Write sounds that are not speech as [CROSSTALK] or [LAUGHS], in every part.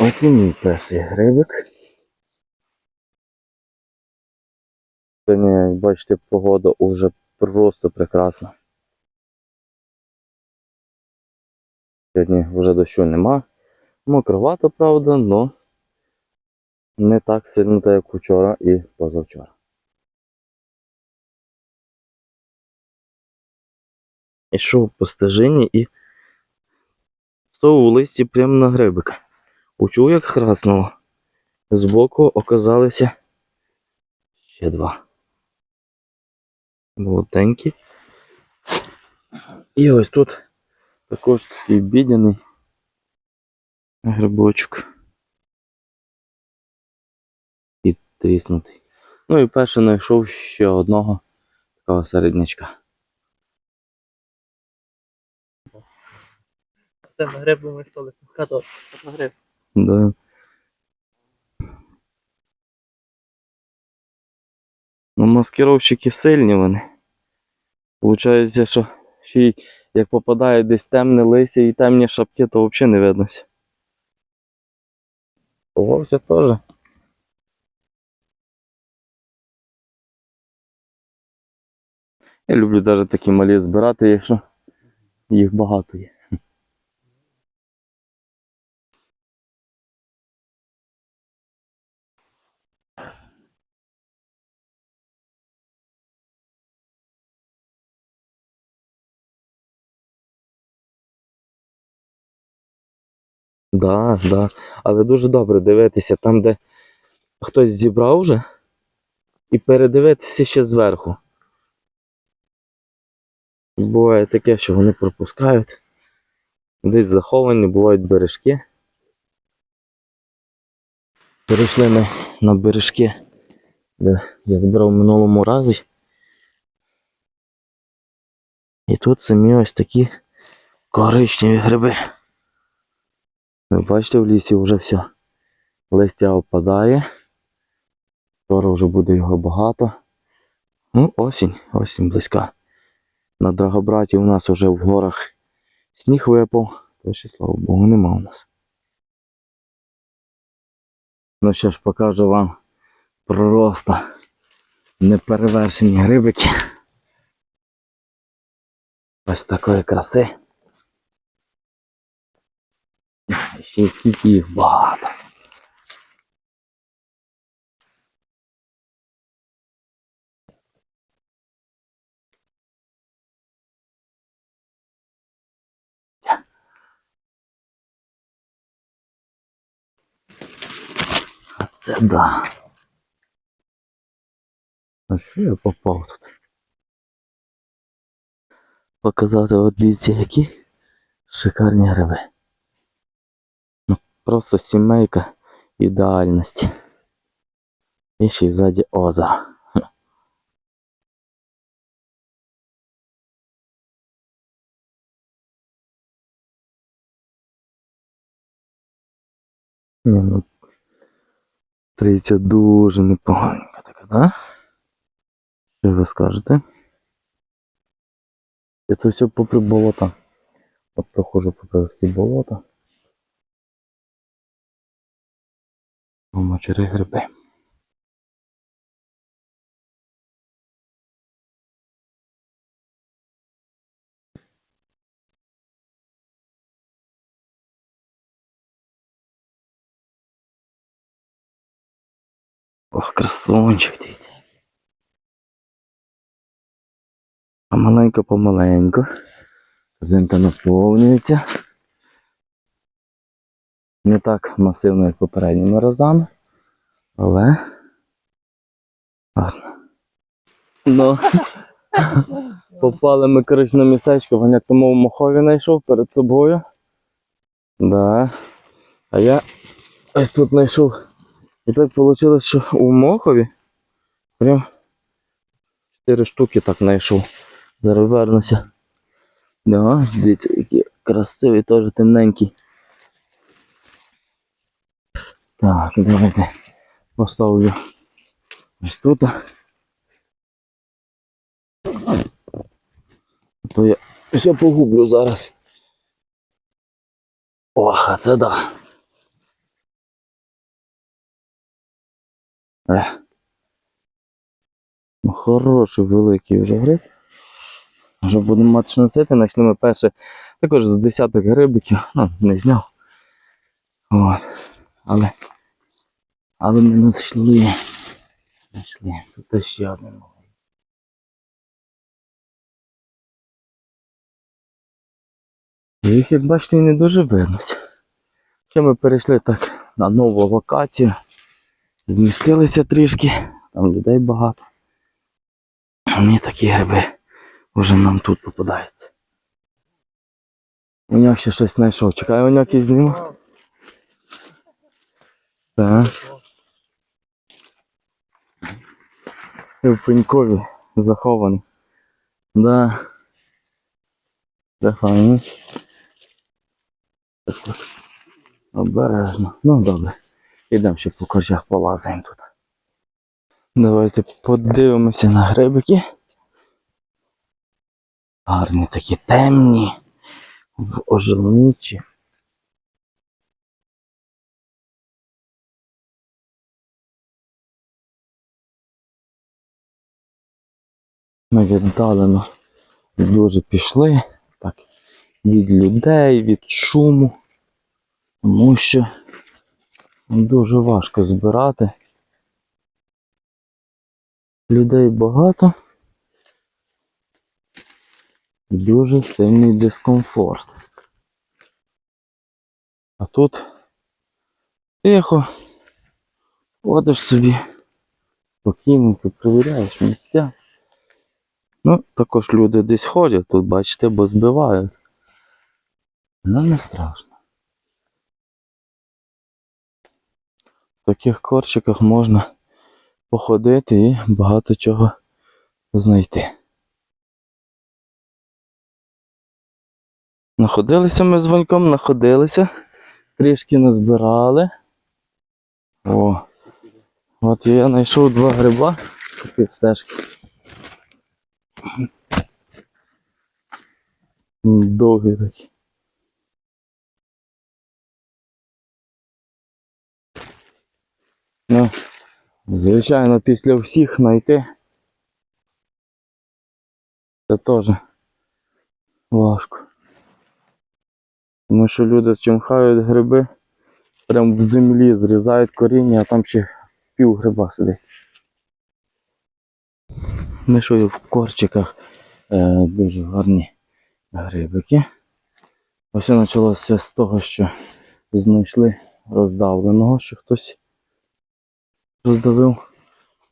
Ось і мій перший грибик. Сьогодні, як бачите, погода уже просто прекрасна. Сьогодні вже дощу нема. Мокровато, правда, але не так сильно, так як вчора і позавчора. Ішов по стежині і у листі прямо на грибика. Учув, як храснуло. Збоку оказалися ще два. Молоденькі. І ось тут також такий бідяний грибочок. І тріснутий. Ну і перше знайшов ще одного такого середнячка. Гриб думаєш, що ли? Хато, на гриб. Да. Ну, маскировщики сильні вони. Получається, що ще як попадає десь темне листя і темні шапки, то взагалі не виднося. Вовся теж. Я люблю навіть такі малі збирати, якщо їх багато є. Да, да. Але дуже добре дивитися там, де хтось зібрав вже, і передивитися ще зверху. Буває таке, що вони пропускають. Десь заховані, бувають бережки. Перейшли ми на бережки, де я збирав в минулому разі. І тут самі ось такі коричневі гриби. Ви бачите, в лісі вже все. Листя опадає. Скоро вже буде його багато. Ну, осінь, осінь близька. На Драгобраті у нас вже в горах сніг випав, то ще, слава Богу, нема у нас. Ну що ж, покажу вам просто неперевершені грибики. Ось такої краси. І Ще й скільки їх багато. А це да. А це я попав тут. Показати от дивіться, які шикарні гриби. Просто сімейка ідеальності. І ще й ззаді оза. Ні, ну триця дуже непоганенька така, да? Що ви скажете? Я це все попри болота. От проходжу попри болота. Мочери гриби. Ох, красунчик дивіться. А маленько помаленько. Корзинка наповнюється. Не так масивно, як попередніми разами, але гарно. Ну, [LAUGHS] попали ми, коротше, на містечко, Ваняк тому в мохові знайшов перед собою. Да. А я ось тут знайшов. І так вийшло, що у мохові прям 4 штуки так знайшов. Зараз вернуся. Да, дивіться, які красиві, теж темненькі. Так, давайте поставлю ось тут. То я все погублю зараз. Ох, а це да. Е. Ну, Хороший великий вже гриб. Вже будемо мати що носити, знайшли ми перше також з десяток грибиків, ну, не зняв. От. Але але ми знайшли. Знайшли. Тут ще один малий. Їх, як бачите, не дуже виднося. Ще ми перейшли так на нову локацію. Змістилися трішки, там людей багато. Мені такі гриби вже нам тут попадаються. Уняк ще щось знайшов. Чекай, уняк і зніму. Так. В пенькові захований. Да. Захований. Обережно. Ну добре. Ідемо ще по корчах полазаємо тут. Давайте подивимося на грибики. Гарні такі темні, в ожелничі. Ми віддалено дуже пішли так, від людей, від шуму, тому що дуже важко збирати. Людей багато. Дуже сильний дискомфорт. А тут тихо, ходиш собі, спокійненько перевіряєш місця. Ну, також люди десь ходять, тут, бачите, бо збивають. Ну, не страшно. В таких корчиках можна походити і багато чого знайти. Находилися ми з Ваньком, находилися, трішки назбирали. О, от я знайшов два гриба, такі стежки. М, Довгі такі. Ну, звичайно, після всіх знайти. Це теж важко. Тому що люди чимхають гриби, прям в землі зрізають коріння, а там ще пів гриба сидить. Знайшов в корчиках е, дуже гарні грибики. Ось почалося з того, що знайшли роздавленого, що хтось роздавив.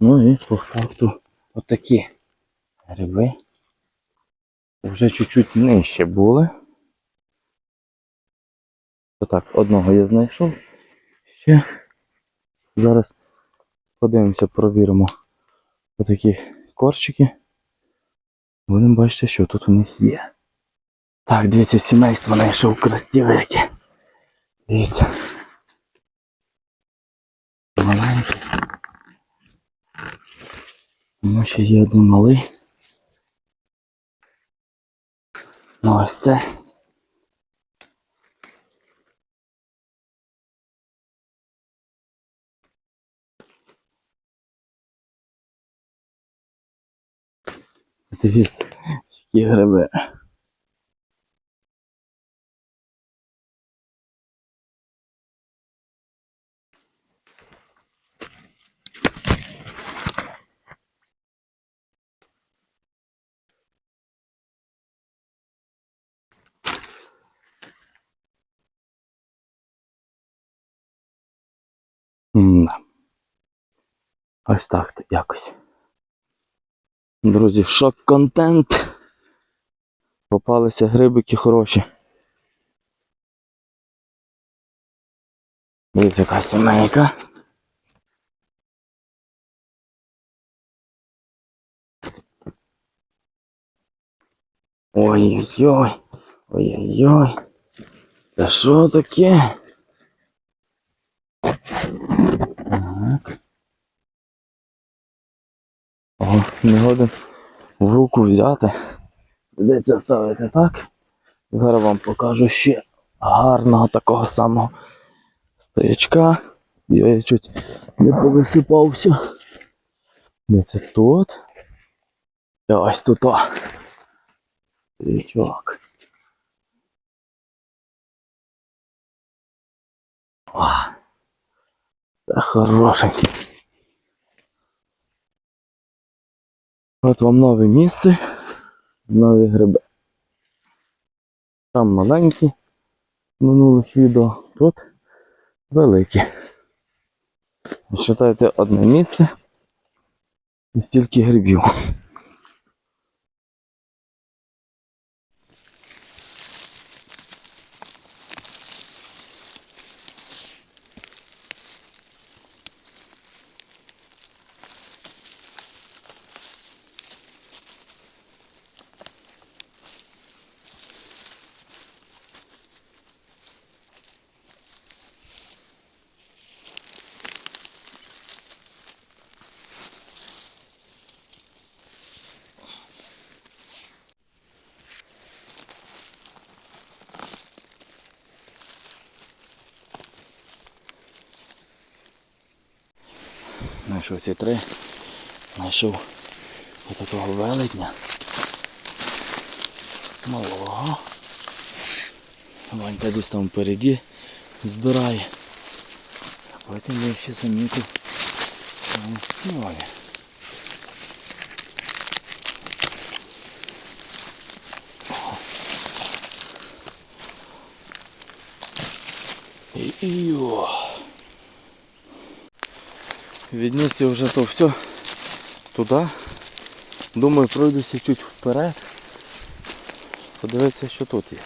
Ну і по факту отакі гриби вже чуть-чуть нижче були. Отак, одного я знайшов. Ще зараз подивимося, провіримо отакі корчики. Будемо бачити, що тут у них є. Так, дивіться, сімейство знайшов красиве яке. Дивіться. Маленьке. Тому ще є один малий. Ну ось це. Дивіться, які гриби. М-да. Ось так якось. Друзі, шок-контент. Попалися грибики хороші. Дивіться, яка сімейка. Ой-ой-ой. Ой-ой-ой. Та що таке? Не годен в руку взяти. Придеться ставити так. Зараз вам покажу ще гарного такого самого стоячка. Я чуть не повисипався. Де це тут? Та ось тут. Річок. О, це хорошенький. От вам нове місце, нові гриби. Там маленькі минулих відео, тут великі. Считайте одне місце і стільки грибів. Знайшов ці три. Знайшов отакого велетня. Малого. Ванька десь там впереді збирає. Потім я ще замітив. нові. І- Йо. Відніс я вже то все туди. Думаю, пройдуся чуть вперед. Подивитися, що тут є.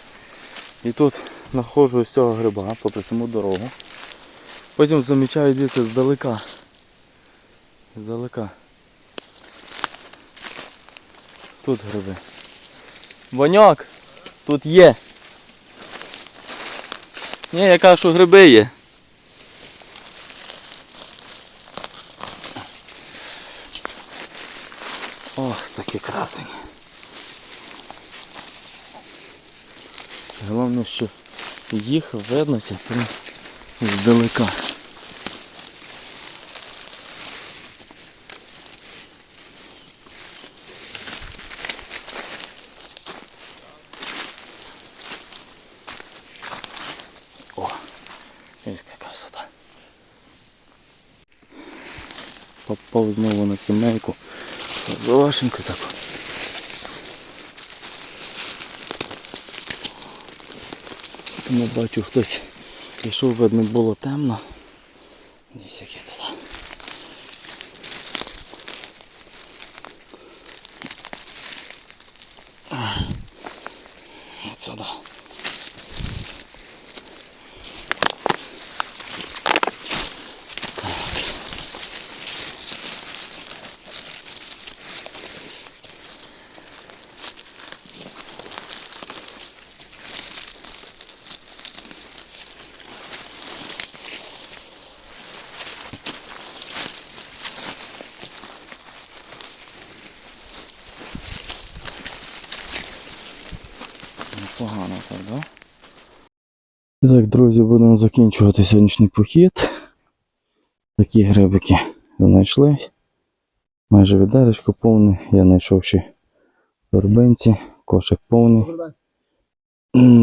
І тут знаходжу ось цього гриба попри саму дорогу. Потім замічаю звідси здалека. Здалека. Тут гриби. Ваньок! Тут є. Ні, я кажу, що гриби є. Ох, такі красені. Головне, що їх виднося прям здалека. О, яка красота. Попав знову на сімейку. Зошенько так. Не бачу хтось пішов, видно було темно. Десь яке туди. От сюди. Непогано так, да? І так, друзі, будемо закінчувати сьогоднішній похід. Такі грибики знайшли. Майже відеречко повне. Я знайшов ще в торбинці, кошик повний.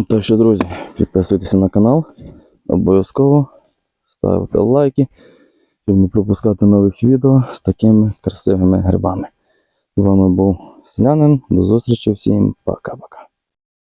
Так що, друзі, підписуйтеся на канал. Обов'язково ставте лайки, щоб не пропускати нових відео з такими красивими грибами. З вами був Селянин. До зустрічі всім. Пока-пока.